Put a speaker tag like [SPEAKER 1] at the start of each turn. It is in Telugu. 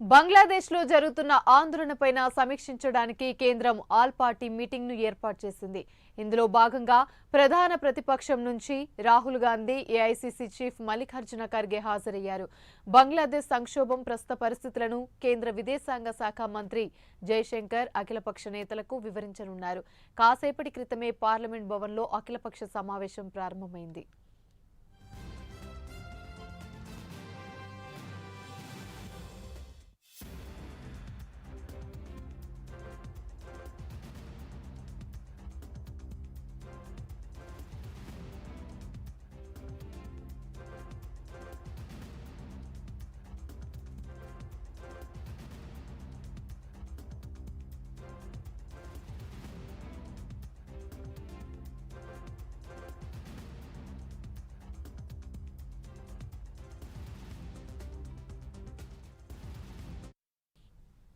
[SPEAKER 1] బంగ్లాదేశ్లో జరుగుతున్న ఆందోళనపైన సమీక్షించడానికి కేంద్రం ఆల్ పార్టీ మీటింగ్ను ఏర్పాటు చేసింది. ఇందులో భాగంగా ప్రధాన ప్రతిపక్షం నుంచి రాహుల్ గాంధీ ఏఐసిసి చీఫ్ మల్లికార్జున ఖర్గే హాజరయ్యారు. బంగ్లాదేశ్ సంక్షోభం ప్రస్తుత పరిస్థితులను కేంద్ర విదేశాంగ శాఖ మంత్రి జయశంకర్ అఖిలపక్ష నేతలకు వివరించనున్నారు. కాసేపటి క్రితమే పార్లమెంట్ భవన్లో అఖిలపక్ష సమావేశం ప్రారంభమైంది.